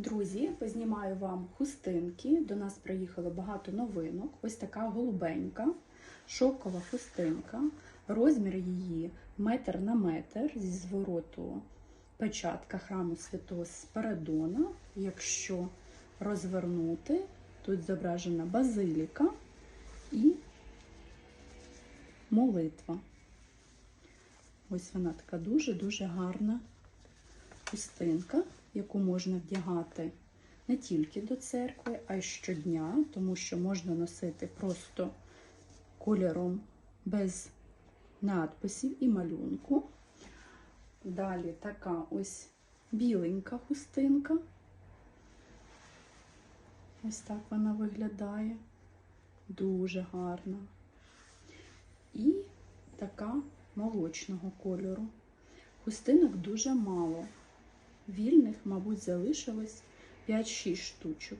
Друзі, познімаю вам хустинки. До нас приїхало багато новинок. Ось така голубенька, шовкова хустинка. Розмір її метр на метр зі звороту печатка храму святого Спиридона. Якщо розвернути, тут зображена базиліка і молитва. Ось вона така дуже-дуже гарна хустинка, яку можна вдягати не тільки до церкви, а й щодня, тому що можна носити просто кольором без надписів і малюнку. Далі така ось біленька хустинка. Ось так вона виглядає. Дуже гарна. І така молочного кольору. Хустинок дуже мало. Вільних, мабуть, залишилось 5-6 штучок.